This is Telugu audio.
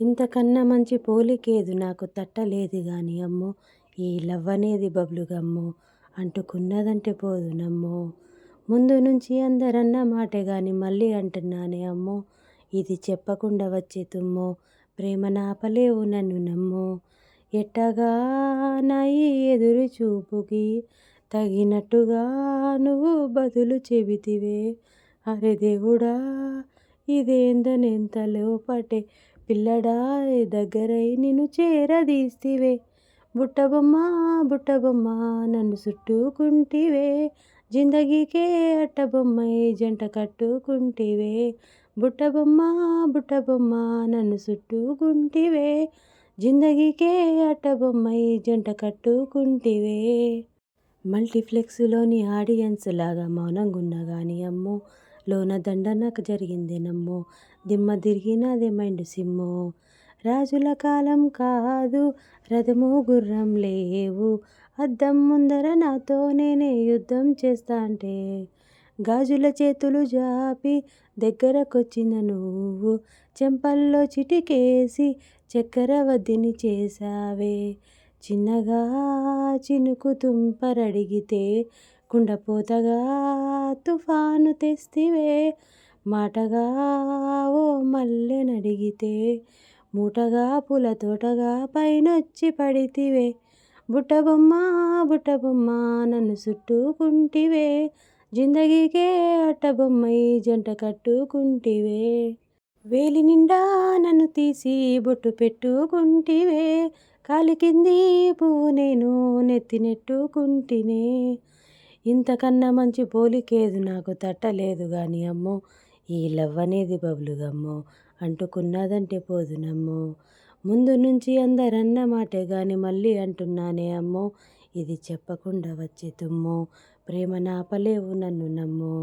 ఇంతకన్నా మంచి పోలికేదు నాకు తట్టలేదు గాని అమ్మో ఈ లవ్ అనేది బబ్లుగమ్మో అంటుకున్నదంటే పోదు నమ్మో. ముందు నుంచి అందరన్న మాటే గాని మళ్ళీ అంటున్నానే అమ్మో ఇది చెప్పకుండా వచ్చే తుమ్మో ప్రేమ నాపలేవు నన్ను నమ్మో. ఎట్టగా నా ఎదురు చూపుకి తగినట్టుగా నువ్వు బదులు చెబితివే. అరే దేవుడా ఇదేందనెంత లోపటే పిల్లడా దగ్గరై నిన్ను చేరదీస్తివే. బుట్టబొమ్మ బుట్టబొమ్మ నన్ను చుట్టుకుంటివే. జిందగీకే అట్టబొమ్మై జంట కట్టుకుంటివే. బుట్టబొమ్మ బుట్టబొమ్మ నన్ను చుట్టుకుంటివే. జిందగీకే అట్టబొమ్మై జంట కట్టుకుంటివే. మల్టీప్లెక్స్లోని ఆడియన్స్ లాగా మౌనంగున్నా కానీ అమ్మో లోన దండనకు జరిగింది నమ్మో దిమ్మ తిరిగినదే మైండ్ సిమ్మో. రాజుల కాలం కాదు రథము గుర్రం లేవు. అద్దం ముందర నాతో నేనే యుద్ధం చేస్తాంటే. గాజుల చేతులు జాపి దగ్గరకొచ్చిన నువ్వు. చెంపల్లో చిటికేసి చక్కెర వద్దిని చేసావే చిన్నగా చినుకు తుంపరడిగితే కుండపోతగా తుఫాను తెస్తివే మాటగా ఓ మల్లెనడిగితే మూటగా పూల తోటగా పైనొచ్చి పడితివే. బుట్టబొమ్మ బుట్టబొమ్మ నన్ను చుట్టుకుంటివే జిందగీకే అట్టబొమ్మై జంట కట్టుకుంటివే. వేలి నిండా నన్ను తీసి బొట్టు పెట్టుకుంటివే కాలి కింది పువ్వు నేను నెత్తినెట్టుకుంటినే ఇంతకన్నా మంచి పోలికేదు నాకు తట్టలేదు గాని అమ్మో ఈ లవ్ అనేది బబులుగమ్మో అంటుకున్నదంటే పోదునమ్మో ముందు నుంచి అందరన్న మాటే గాని మళ్ళీ అంటున్నానే అమ్మో ఇది చెప్పకుండా వచ్చే తుమ్మో ప్రేమ నాపలేవు నన్ను నమ్మో.